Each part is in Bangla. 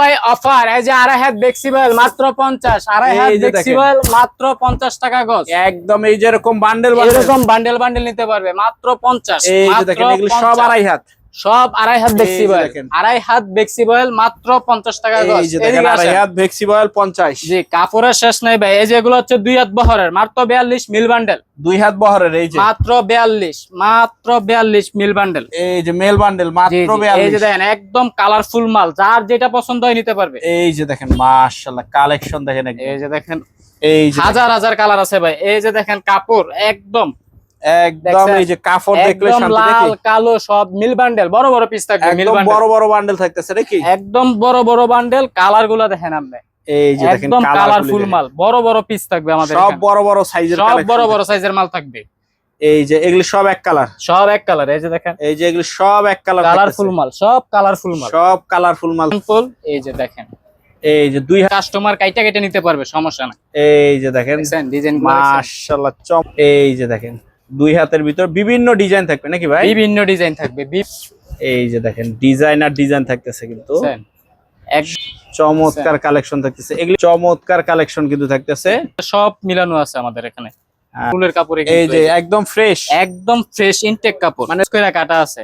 ভাই অফার এই যে আড়াই হাত ফ্লেক্সিবল মাত্র পঞ্চাশ। আড়াই হাত ফ্লেক্সিবল মাত্র পঞ্চাশ টাকা গজ। একদম এই যে এরকম বান্ডেল এরকম বান্ডেল বান্ডেল নিতে পারবে মাত্র পঞ্চাশ। এই যে দেখেন এগুলো সব আড়াই হাত। সব আড়াই হাত ফ্লেক্সিবল দেখেন। আড়াই হাত ফ্লেক্সিবল মাত্র পঞ্চাশ টাকা আড়াই। হাত ভেক্সিবল পঞ্চাশ। জি কাপড়ের শেষ নাই ভাই। এই যেগুলো হচ্ছে দুই হাত বহরের মাত্র বিয়াল্লিশ মিল বান্ডেল দুই হাত বহরের এই যে। মাত্র বিয়াল্লিশ মাত্র বিয়াল্লিশ মিল বান্ডেল এই যে মেল বান্ডেল মাত্র এই যে দেখেন একদম কালারফুল মাল। যার যেটা পছন্দ হয় নিতে পারবে। এই যে দেখেন মাশাআল্লাহ কালেকশন দেখেন এই যে দেখেন এই হাজার হাজার কালার আছে ভাই। এই যে দেখেন কাপড় একদম একদম এই যে কাপড় দেখলে শান্তি লাল কালো সব মিল বান্ডেল বড় বড় পিস থাকবে মিল একদম বান্ডেল বড় বড় বান্ডেল থাকতেছে নাকি? একদম বড় বড় বান্ডেল কালারগুলো দেখেন আপনি। এই যে দেখেন কালারফুল কালারফুল মাল। বড় বড় পিস থাকবে আমাদের সব বড় বড় সাইজের সব বড় বড় সাইজের মাল থাকবে। এই যে এগুলি সব এক কালার সব এক কালার এই যে দেখেন। এই যে এগুলি সব এক কালার কালারফুল মাল সব কালারফুল মাল। সব কালারফুল মাল। সিম্পল এই যে দেখেন। এই যে দুই কাস্টমার কাইটা কেটে নিতে পারবে সমস্যা না এই যে দেখেন। ডিজাইন মাশাআল্লাহ চম এই যে দেখেন। দুই হাতের ভিতর বিভিন্ন ডিজাইন থাকবে নাকি ভাই? বিভিন্ন ডিজাইন থাকবে। এই যে দেখেন ডিজাইন আর ডিজাইন থাকতেছে কিন্তু। এক চমৎকার কালেকশন থাকতেছে। এগুলি চমৎকার কালেকশন কিন্তু থাকতেছে। সব মিলানো আছে আমাদের এখানে। হ্যাঁ। ফুলের কাপড়ে এই যে একদম ফ্রেশ একদম ফ্রেশ ইনটেক কাপড়। মানে কইরা কাটা আছে।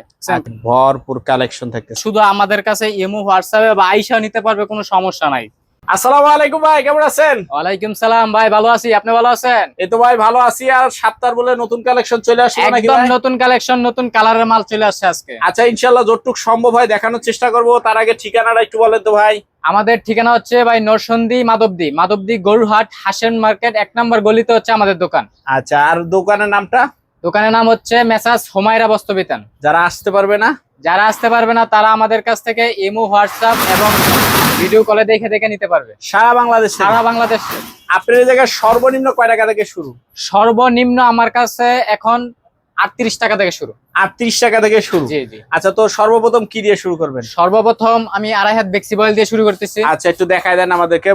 ভরপুর কালেকশন থাকতেছে। শুধু আমাদের কাছে ইমো হোয়াটসঅ্যাপে বা আইসা নিতে পারবে কোনো সমস্যা নাই। আসসালামু আলাইকুম ভাই কেমন আছেন? ওয়ালাইকুম সালাম ভাই ভালো আছি। আপনি ভালো আছেন? এই তো ভাই ভালো আছি। আর সপ্তাহ বলে নতুন কালেকশন চলে আসলো নাকি একদম নতুন কালেকশন নতুন কালারের মাল চলে আসছে আজকে। আচ্ছা ইনশাল্লাহ যতটুক সম্ভব হয় দেখানোর চেষ্টা করব। তার আগে ঠিকানাটা একটু বলেন তো ভাই। আমাদের ঠিকানা হচ্ছে ভাই নরসন্দি মাধবদি মাধবদি গরুহাট হাসেন মার্কেট এক নম্বর গলিতে হচ্ছে আমাদের দোকান। আচ্ছা আর দোকানের নামটা? দোকানের নাম হচ্ছে মেসাজ হোমায়রা বস্ত্রবিতান। যারা আসতে পারবে না? যারা আসতে পারবে না তারা আমাদের কাছ থেকে ইমো হোয়াটসঅ্যাপ এবং ভিডিও কলে দেখে দেখে নিতে পারবে। সারা বাংলাদেশ সারা বাংলাদেশ আপনার জায়গায় সর্বনিম্ন কয় টাকা থেকে শুরু? সর্বনিম্ন আমার কাছে এখন আটত্রিশ টাকা থেকে শুরু। আটত্রিশ টাকা থেকে শুরু? জি জি। আচ্ছা তো সর্বপ্রথম কি দিয়ে শুরু করবেন? সর্বপ্রথম আমি আড়াই হাত বেক্সি বয়েল দিয়ে শুরু করতেছি। আচ্ছা একটু দেখায় দেন আমাদেরকে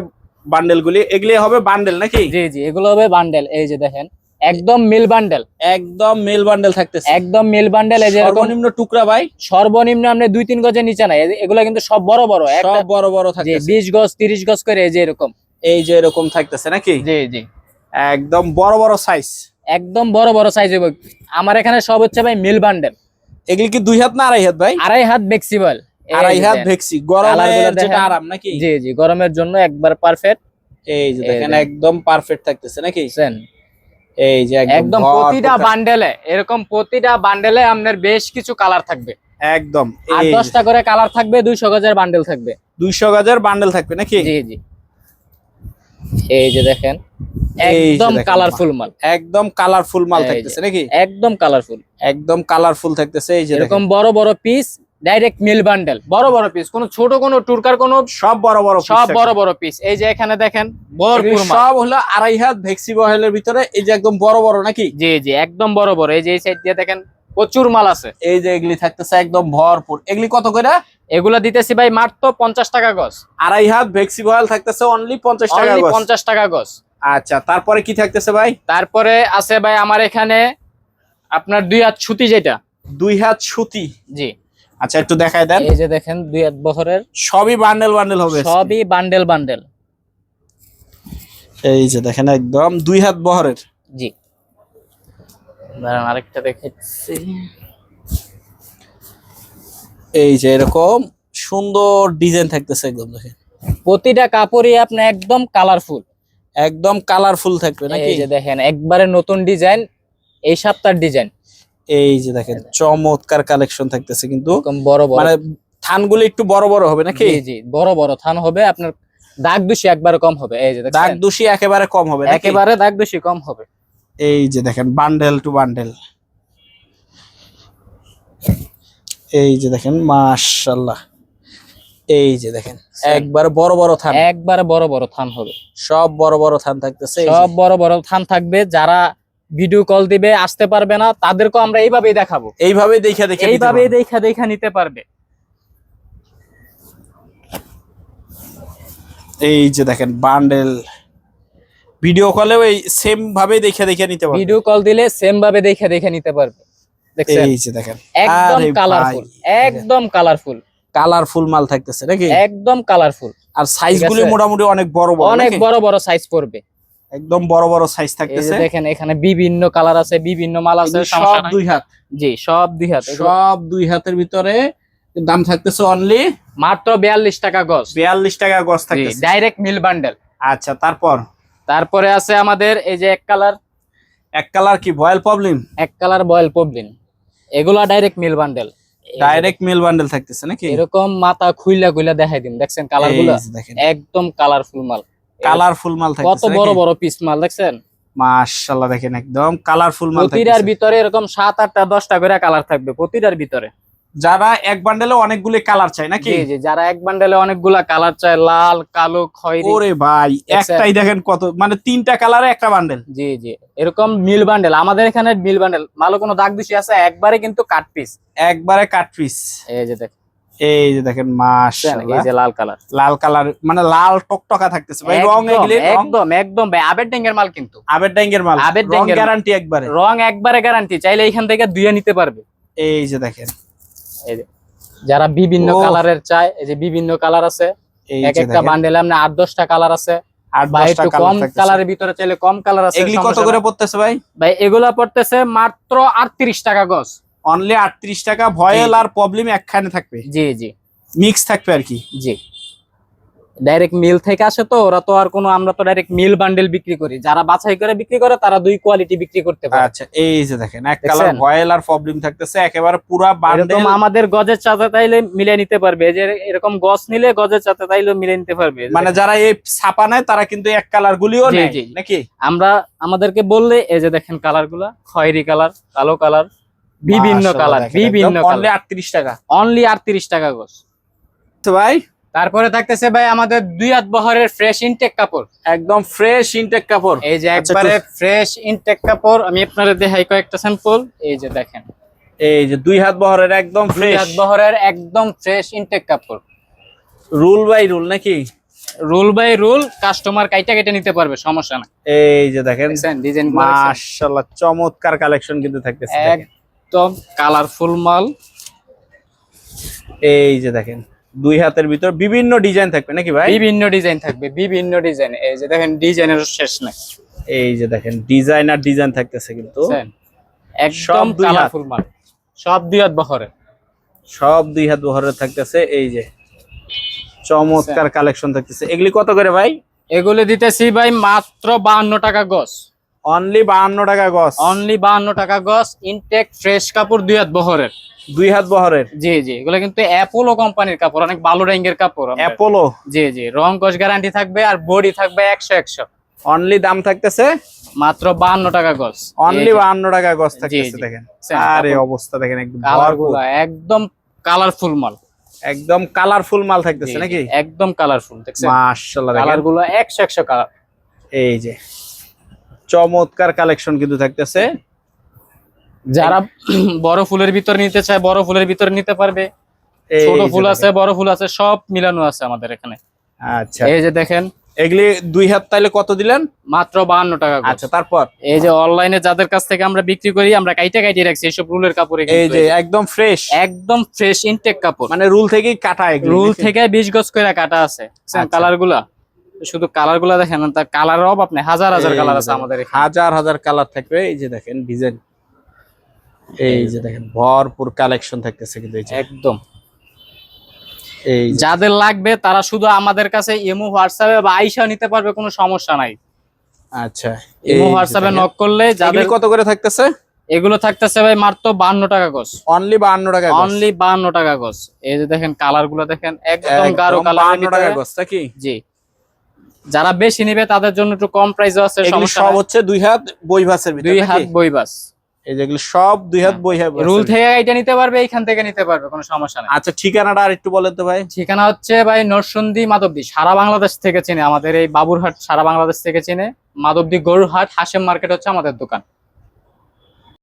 বান্ডেল গুলি এগুলি হবে বান্ডেল নাকি? জি জি এগুলো হবে বান্ডেল। এই যে দেখেন একদম মিল বান্ডেল। একদম মেল বান্ডেল থাকতেছে। একদম মিল বান্ডেল এই যে সর্বনিম্ন টুকরা ভাই। সর্বনিম্ন আপনি দুই তিন গজের নিচে নাই এগুলো কিন্তু সব বড় বড় সব বড় বড় থাকতেছে। বিশ গজ তিরিশ গজ করে এই যে এরকম। এই যে এরকম থাকতেছে নাকি? জি জি। একদম বড় বড় সাইজ একদম বড় বড় সাইজ হবে আমার এখানে সব হচ্ছে ভাই মিল বান্ডেল। এগুলি কি দুই হাত না আড়াই হাত ভাই? আড়াই হাত বেক্সিবল আড়াই হাত ভেক্সি গরমে কালারগুলো যেটা আরাম নাকি? জি জি গরমের জন্য একবার পারফেক্ট এই যে দেখেন একদম পারফেক্ট থাকতেছে নাকি? এই যে একদম প্রতিটা বান্ডেলে এরকম প্রতিটা বান্ডেলে আপনার বেশ কিছু কালার থাকবে। একদম আর দশটা করে কালার থাকবে দুইশো গজের বান্ডেল থাকবে। দুইশো গাজের বান্ডেল থাকবে নাকি? জি জি। এই যে দেখেন একদম কালারফুল মাল। একদম কালারফুল মাল। থাকতেছে নাকি? একদম কালারফুল একদম কালারফুল থাকতেছে এই যে এরকম বড় বড় পিস ডাইরেক্ট মিল বান্ডেল বড় বড় পিস কোনো ছোট কোনো টুরকার কোনো সব বড় বড় সব বড় বড় পিস এই যে এখানে দেখেন ভরপুর সব হলো আড়াই হাত ভেক্সি বহেলের ভিতরে এই যে একদম বড় বড় নাকি? জি জি একদম বড় বড়। এই যে এই সাইড দিয়ে দেখেন প্রচুর মাল আছে। এই যে এগুলি থাকতেছে একদম ভরপুর। এগুলি কত করে? এগুলা দিতেছি ভাই মাত্র পঞ্চাশ টাকা গজ। আড়াই হাত ভেক্সি বহেল থাকতেছে অনলি পঞ্চাশ টাকা পঞ্চাশ টাকা গজ। আচ্ছা তারপরে কি থাকতেছে ভাই? তারপরে আছে ভাই আমার এখানে আপনার দুই হাত ছুটি যেটা। দুই হাত সুতি। জি। আচ্ছা একটু দেখায় দেন। এই যে দেখেন দুই হাত বহরের সবই বান্ডেল বান্ডেল হবে সবই বান্ডেল বান্ডেল এই যে দেখেন একদম দুই হাত বহরের। জি। দাঁড়ান আরেকটা দেখাচ্ছি। এই যে এরকম সুন্দর ডিজাইন থাকতেছে একদম দেখেন। প্রতিটা কাপড়ই আপনি একদম কালারফুল একদম কালারফুল থাকবে নাকি? এই যে দেখেন একবারে নতুন ডিজাইন এই সপ্তাহের ডিজাইন এই যে দেখেন চমৎকার কালেকশন থাকতেছে কিন্তু। বড় বড়। মানে থানগুলো একটু বড় বড় হবে নাকি? জি জি বড় বড় থান হবে আপনার দাগ দোষী একবারে কম হবে। এই যে দাগ দেখেন একেবারে কম হবে একেবারে দাগ দোষী কম হবে। এই যে দেখেন বান্ডেল টু বান্ডেল এই যে দেখেন মাশাল্লাহ এই যে দেখেন একবারে বড় বড় থান। একবারে বড় বড় থান হবে। সব বড় বড় থান থাকতেছে সব বড় বড় থান থাকবে। যারা ভিডিও কল দিবে আসতে পারবে না তাদেরকেও আমরা এইভাবেই দেখাবো। এইভাবে দেখে দেখে পারবেন। দেখা দেখা নিতে পারবে। এই যে দেখেন বান্ডেল ভিডিও কলেও এই সেম ভাবে দেখে দেখে নিতে পারবেন ভিডিও কল দিলে সেম ভাবে দেখে দেখে নিতে পারবে। দেখছেন? এই যে দেখেন। একদম কালারফুল একদম কালারফুল কালারফুল মাল থাকতেছে নাকি? একদম কালারফুল আর সাইজ গুলি মোটামুটি অনেক বড় বড় অনেক বড় বড় সাইজ পড়বে। একদম বড় বড় সাইজ থাকতেছে। দেখেন এখানে বিভিন্ন কালার আছে বিভিন্ন মাল আছে সব দুই হাত। জি সব দুই হাত। সব দুই হাতের ভিতরে দাম থাকতেছে অনলি মাত্র বিয়াল্লিশ টাকা গজ। বিয়াল্লিশ টাকা গজ থাকতেছে। ডাইরেক্ট মিল বান্ডেল আচ্ছা তারপর? তারপরে আছে আমাদের এই যে এক কালার এক কালার কি বয়েল প্রবলেম এক কালার বয়েল প্রবলেম এগুলা direct mill bundle direct mill bundle থাকতেছে নাকি? এরকম মাথা খুইলা খুইলা দেখাই দিন দেখছেন কালারগুলা? দেখেন। একদম কালারফুল মাল। কালারফুল মাল থাকে কত বড় বড় পিস মাল দেখছেন? মাশাআল্লাহ দেখেন একদম কালারফুল মাল প্রতিটার ভিতরে এরকম সাত আটটা দশটা করে কালার থাকবে প্রতিটার ভিতরে। যারা এক বান্ডেলে অনেকগুলি কালার চাই নাকি? জি জি যারা এক বান্ডেলে অনেকগুলা কালার চায় লাল কালো খয়েরি। ওরে ভাই একটাই দেখেন কত মানে তিনটা কালারে একটা বান্ডেল জি জি এরকম মিল বান্ডেল আমাদের এখানে মিল বান্ডেল ভালো কোনো দাগ দুষি আছে একবারে কিন্তু কাট পিস একবারে কাট পিস এই যে দেখেন। এই যে দেখেন এই যে লাল কালার। লাল কালার মানে লাল টকটকা থাকতেছে ভাই রং এগুলি একদম একদম ভাই আবের ডেঙ্গের মাল কিন্তু। আবের ডাঙ্গের মাল আবের রং ডাঙ্গের মাল। গ্যারান্টি একবারে। রং একবারে গ্যারান্টি চাইলে এখান থেকে দুইয়ে নিতে পারবে। এই যে দেখেন। এই যে যারা বিভিন্ন। কালারের চায় এই যে বিভিন্ন কালার আছে এই এক একটা বান্ডেল আপনি আট দশটা কালার আছে। আর দশটা একটু কালার কম কালারের ভিতরে চাইলে কম কালার আছে এগুলি কত করে পড়তেছে ভাই? ভাই এগুলা পড়তেছে মাত্র আটত্রিশ টাকা গজ। অনলি আটত্রিশ টাকা ভয়েল আর প্রবলেম একখানে থাকবে। জি জি। মিক্স থাকবে আর কি। জি। ডাইরেক্ট মিল থেকে আসে তো ওরা তো আর কোনো আমরা তো ডাইরেক্ট মিল বান্ডেল বিক্রি করি। যারা বাছাই করে বিক্রি করে তারা দুই কোয়ালিটি বিক্রি করতে পারে। আচ্ছা এই যে দেখেন এক কালার ভয়েল আর প্রবলেম থাকতেছে একেবারে পুরা বান্ডেল আমাদের গজের চাতে তাইলে মিলে নিতে পারবে। যে এরকম গজ নিলে গজের চাতে তাইলে মিলে নিতে পারবে। মানে যারা এই ছাপা নেয় তারা কিন্তু এক কালার গুলিও নেয় নাকি? আমরা আমাদেরকে বললে এই যে দেখেন কালারগুলা খয়েরি কালার কালো কালার বিভিন্ন কালার বিভিন্ন অনলি আটত্রিশ টাকা। অনলি আটত্রিশ টাকা গজ তো ভাই? তারপরে থাকতেছে ভাই আমাদের দুই হাত বহরের ফ্রেশ ইনটেক কাপড়। একদম ফ্রেশ ইনটেক কাপড়। এই যে আচ্ছা, একবারে ফ্রেশ ইনটেক কাপড় আমি আপনাদের দেখাই কয়েকটা স্যাম্পল এই যে দেখেন। এই যে দুই হাত বহরের একদম ফ্রেশ হাত বহরের একদম ফ্রেশ ইনটেক কাপড়। রুল বাই রুল নাকি? রুল বাই রুল কাস্টমার কাইটা কেটে নিতে পারবে সমস্যা না এই যে দেখেন। ডিজাইন মাশাআল্লাহ চমৎকার কালেকশন কিন্তু থাকতেছে। একদম কালারফুল মাল। এই যে দেখেন দুই হাতের ভিতর বিভিন্ন ডিজাইন থাকবে নাকি ভাই? বিভিন্ন ডিজাইন থাকবে বিভিন্ন ডিজাইন। এই যে দেখেন ডিজাইনের শেষ নাই। এই যে দেখেন ডিজাইন আর ডিজাইন থাকতেছে কিন্তু। একদম। কালারফুল মাল। সব দুই হাত বহরে সব দুই হাত বহরে থাকতেছে এই যে চমৎকার কালেকশন থাকতেছে। এগুলি কত করে ভাই? এগুলো দিতেছি ভাই মাত্র বাহান্ন টাকা গজ। অনলি বাহান্ন টাকা গজ অনলি বাহান্ন টাকা গজ ইনটেক ফ্রেশ কাপড় দুই হাত বহরের। দুই হাত বহরের। জি জি এগুলো কিন্তু অ্যাপোলো কোম্পানির কাপড় অনেক ভালো র্যাঙ্গের কাপড়। অ্যাপোলো জি জি রং কস গ্যারান্টি থাকবে আর বডি থাকবে একশো একশো। অনলি দাম থাকতেছে? মাত্র বাহান্ন টাকা গজ অনলি বাহান্ন টাকা গজ থাকতেছে দেখেন। আরে অবস্থা দেখেন একদম কালার একদম কালারফুল মাল। একদম কালারফুল মাল থাকতেছে নাকি? একদম কালারফুল দেখছেন? মাশাআল্লাহ কালার দেখেন। গুলো একশো একশো কালার এই যে। চমৎকার কালেকশন কিন্তু থাকতেছে। যারা বড় ফুলের ভিতর নিতে চায় বড় ফুলের ভিতর নিতে পারবে। ছোট ফুল আছে বড় ফুল আছে সব মিলানো আছে আমাদের এখানে। আচ্ছা। এই যে দেখেন। এগুলি দুই হাত তাইলে কত দিলেন? মাত্র বাহান্ন টাকা। আচ্ছা তারপর? এই যে অনলাইনে যাদের কাছ থেকে আমরা বিক্রি করি আমরা কাইটা কাইটে রাখছি এইসব রুলের কাপড়ে এই যে একদম ফ্রেশ একদম ফ্রেশ ইনটেক কাপড়। মানে রুল থেকেই কাটা রুল থেকে বিশ গজ করে কাটা আছে। আচ্ছা। কালারগুলা শুধু কালারগুলা দেখেন তার কালার অভাব নেই। হাজার হাজার কালার আছে আমাদের হাজার হাজার কালার থাকবে। এই যে দেখেন ডিজাইন। এই যে দেখেন ভরপুর কালেকশন থাকতেছে কিন্তু একদম। এই যাদের লাগবে তারা শুধু আমাদের কাছে ইমো হোয়াটসঅ্যাপে বা আইসা নিতে পারবে কোনো সমস্যা নাই। আচ্ছা ইমো হোয়াটসঅ্যাপে নক করলে যাদের কত করে থাকতেছে? এগুলো থাকতেছে ভাই মাত্র বান্ন টাকা গজ। অনলি বাহান্ন টাকা। অনলি বান্ন টাকা গজ। এই যে দেখেন কালারগুলো দেখেন একদম গাঢ় কালার 52 টাকা গজ নাকি? জি। যারা বেশি নিবে তাদের জন্য একটু কম প্রাইসও আছে সব হচ্ছে দুই হাত বই ভিতরে দুই হাত বই বাস এই যেগুলো সব দুই হাত বই হাত রুল থেকে এটা নিতে পারবে এইখান থেকে নিতে পারবে কোনো সমস্যা নেই। আচ্ছা ঠিকানাটা আর একটু বলেন তো ভাই। ঠিকানা হচ্ছে ভাই নরসুন্দি মাধবদী সারা বাংলাদেশ থেকে চেনে আমাদের এই বাবুরহাট সারা বাংলাদেশ থেকে চেনে মাধবদী গরুরহাট হাসেম মার্কেট হচ্ছে আমাদের দোকান।